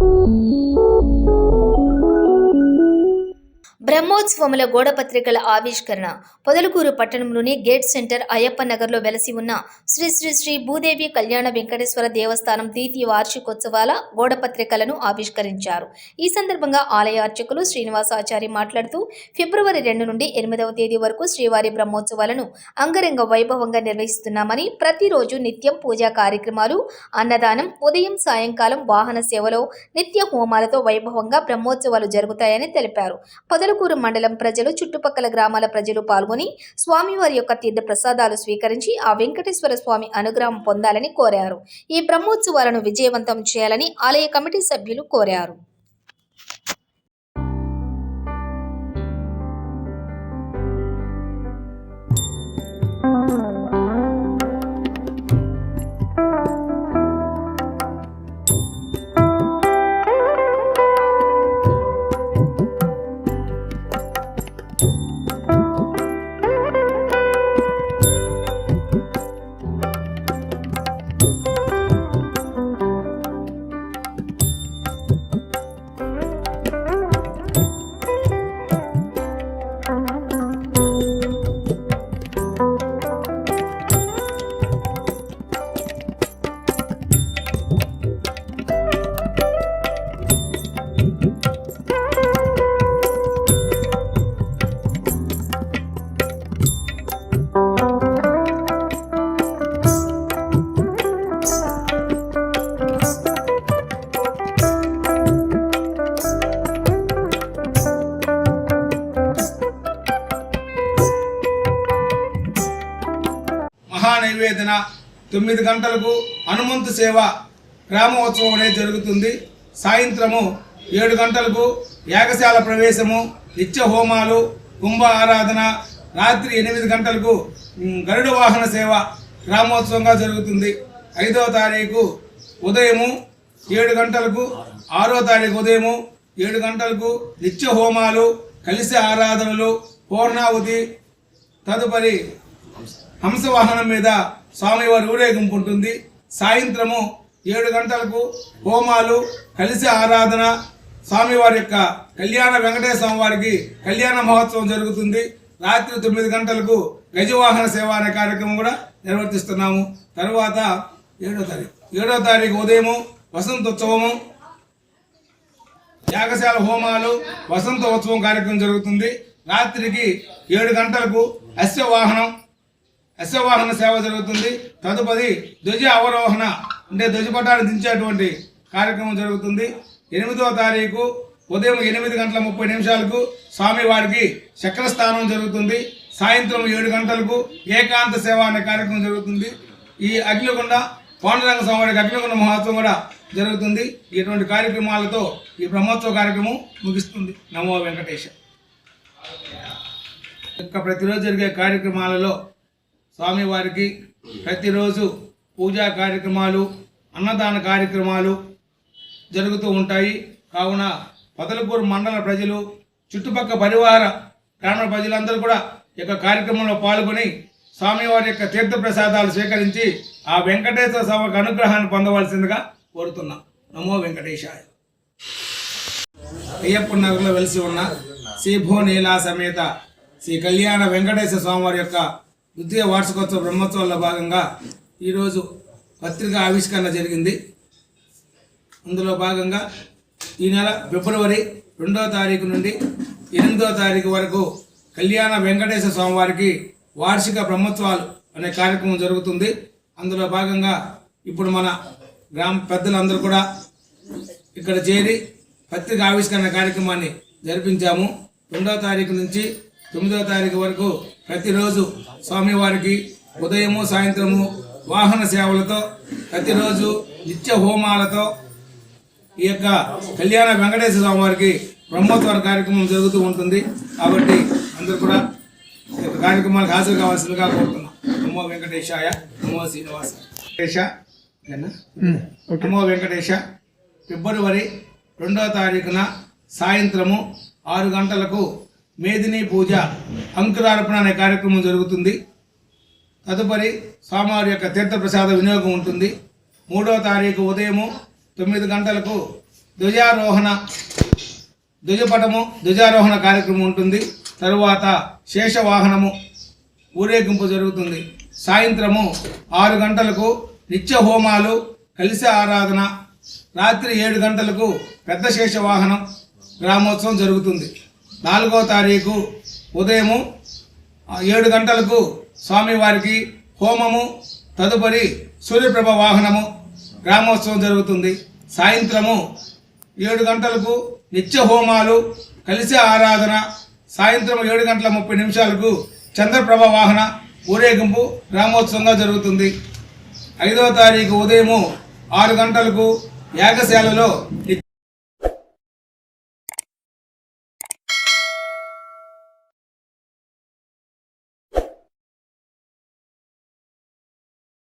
Música బ్రహ్మోత్సవముల గోడపత్రికల ఆవిష్కరణ. పొదలకూరు పట్టణంలోని gate centre Ayyappa నగర్లో వెలసి ఉన్న శ్రీ శ్రీ శ్రీ భూదేవి కళ్యాణ వెంకటేశ్వర దేవస్థానం ద్వితీయ వార్షికోత్సవాల గోడపత్రికలను ఆవిష్కరించారు. ఈ సందర్భంగా ఆలయ అర్చకులు శ్రీనివాసాచారి మాట్లాడుతూ ఫిబ్రవరి రెండు నుండి ఎనిమిదవ తేదీ వరకు శ్రీవారి బ్రహ్మోత్సవాలను అంగరంగ వైభవంగా నిర్వహిస్తున్నామని ప్రతిరోజు నిత్యం పూజా కార్యక్రమాలు అన్నదానం ఉదయం సాయంకాలం వాహన సేవలో నిత్య హోమాలతో వైభవంగా బ్రహ్మోత్సవాలు జరుగుతాయని తెలిపారు. పొదలకూరు మండలం ప్రజలు చుట్టుపక్కల గ్రామాల ప్రజలు పాల్గొని స్వామివారి యొక్క తీర్థ ప్రసాదాలు స్వీకరించి ఆ వెంకటేశ్వర స్వామి అనుగ్రహం పొందాలని కోరారు. ఈ బ్రహ్మోత్సవాలను విజయవంతం చేయాలని ఆలయ కమిటీ సభ్యులు కోరారు. తేదీన తొమ్మిది గంటలకు హనుమంతు సేవ గ్రామోత్సవం అనేది జరుగుతుంది. సాయంత్రము ఏడు గంటలకు యాగశాల ప్రవేశము నిత్య హోమాలు కుంభ ఆరాధన రాత్రి ఎనిమిది గంటలకు గరుడ వాహన సేవ గ్రామోత్సవంగా జరుగుతుంది. ఐదవ తారీఖు ఉదయము ఏడు గంటలకు ఆరో తారీఖు ఉదయము ఏడు గంటలకు నిత్య హోమాలు కలిసి ఆరాధనలు పూర్ణావతి తదుపరి హంస వాహనం మీద స్వామివారి ఊరేగింపు ఉంటుంది. సాయంత్రము ఏడు గంటలకు హోమాలు కలిసి ఆరాధన స్వామివారి యొక్క కళ్యాణ వెంకటేశ్వర స్వామి వారికి కళ్యాణ మహోత్సవం జరుగుతుంది. రాత్రి తొమ్మిది గంటలకు గజవాహన సేవ అనే కార్యక్రమం కూడా నిర్వర్తిస్తున్నాము. తరువాత ఏడో తారీఖు ఏడో తారీఖు ఉదయము వసంతోత్సవము యాగశాల హోమాలు వసంత ఉత్సవం కార్యక్రమం జరుగుతుంది. రాత్రికి ఏడు గంటలకు అశ్వవాహనం అశ్వవాహన సేవ జరుగుతుంది. తదుపరి ధ్వజ అవరోహణ అంటే ధ్వజపటాన్ని దించేటువంటి కార్యక్రమం జరుగుతుంది. ఎనిమిదవ తారీఖు ఉదయం ఎనిమిది గంటల ముప్పై నిమిషాలకు స్వామివారికి చక్రస్థానం జరుగుతుంది. సాయంత్రం ఏడు గంటలకు ఏకాంత సేవ అనే కార్యక్రమం జరుగుతుంది. ఈ అగ్నికొండ పాండురంగ స్వామివారికి అగ్నికొండ మహోత్సవం కూడా జరుగుతుంది. ఇటువంటి కార్యక్రమాలతో ఈ బ్రహ్మోత్సవ కార్యక్రమం ముగిస్తుంది. నమో వెంకటేశ. యొక్క ప్రతిరోజు జరిగే కార్యక్రమాలలో స్వామివారికి ప్రతిరోజు పూజా కార్యక్రమాలు అన్నదాన కార్యక్రమాలు జరుగుతూ ఉంటాయి. కావున పొదలకూరు మండల ప్రజలు చుట్టుపక్కల పరివార గ్రామ ప్రజలందరూ కూడా ఈ యొక్క కార్యక్రమంలో పాల్గొని స్వామివారి యొక్క తీర్థ ప్రసాదాలు స్వీకరించి ఆ వెంకటేశ్వర స్వామికి అనుగ్రహాన్ని పొందవలసిందిగా కోరుతున్నాం. నమో వెంకటేశాయ. అయ్యప్ప నగర్లో వెలిసి ఉన్న శ్రీ భువనీలా సమేత శ్రీ కళ్యాణ వెంకటేశ్వర స్వామివారి యొక్క ద్వితీయ వార్షికోత్సవ బ్రహ్మోత్సవాల్లో భాగంగా ఈరోజు పత్రిక ఆవిష్కరణ జరిగింది. అందులో భాగంగా ఈ నెల ఫిబ్రవరి రెండవ తారీఖు నుండి ఎనిమిదవ తారీఖు వరకు కళ్యాణ వెంకటేశ్వర స్వామివారికి వార్షిక బ్రహ్మోత్సవాలు అనే కార్యక్రమం జరుగుతుంది. అందులో భాగంగా ఇప్పుడు మన గ్రామ పెద్దలందరూ కూడా ఇక్కడ చేరి పత్రిక ఆవిష్కరణ కార్యక్రమాన్ని జరిపించాము. రెండవ తారీఖు నుంచి తొమ్మిదవ తారీఖు వరకు ప్రతిరోజు స్వామివారికి ఉదయము సాయంత్రము వాహన సేవలతో ప్రతిరోజు నిత్య హోమాలతో ఈ యొక్క కళ్యాణ వెంకటేశ్వర స్వామి వారికి బ్రహ్మోత్సవ కార్యక్రమం జరుగుతూ ఉంటుంది. కాబట్టి అందరూ కూడా ఈ యొక్క కార్యక్రమాలకు హాజరు కావాల్సిందిగా కోరుతున్నాం. నమో వెంకటేశాయ నమో శ్రీనివాస. వెంకటేశ? నమో వెంకటేశ ఫిబ్రవరి రెండవ తారీఖున సాయంత్రము ఆరు గంటలకు మేదిని పూజ అంకురార్పణ అనే కార్యక్రమం జరుగుతుంది. తదుపరి స్వామివారి యొక్క తీర్థప్రసాద వినియోగం ఉంటుంది. మూడవ తారీఖు ఉదయము తొమ్మిది గంటలకు ధ్వజారోహణ ధ్వజపటము ధ్వజారోహణ కార్యక్రమం ఉంటుంది. తరువాత శేషవాహనము ఊరేగింపు జరుగుతుంది. సాయంత్రము ఆరు గంటలకు నిత్య హోమాలు కలిసి ఆరాధన రాత్రి ఏడు గంటలకు పెద్ద శేషవాహనం గ్రామోత్సవం జరుగుతుంది. నాలుగో తారీఖు ఉదయము ఏడు గంటలకు స్వామివారికి హోమము తదుపరి సూర్యప్రభ వాహనము గ్రామోత్సవం జరుగుతుంది. సాయంత్రము ఏడు గంటలకు నిత్య హోమాలు కలిసి ఆరాధన సాయంత్రం ఏడు గంటల ముప్పై నిమిషాలకు చంద్రప్రభ వాహన ఊరేగింపు గ్రామోత్సవంగా జరుగుతుంది. ఐదవ తారీఖు ఉదయము ఆరు గంటలకు యాగశాలలో నిత్య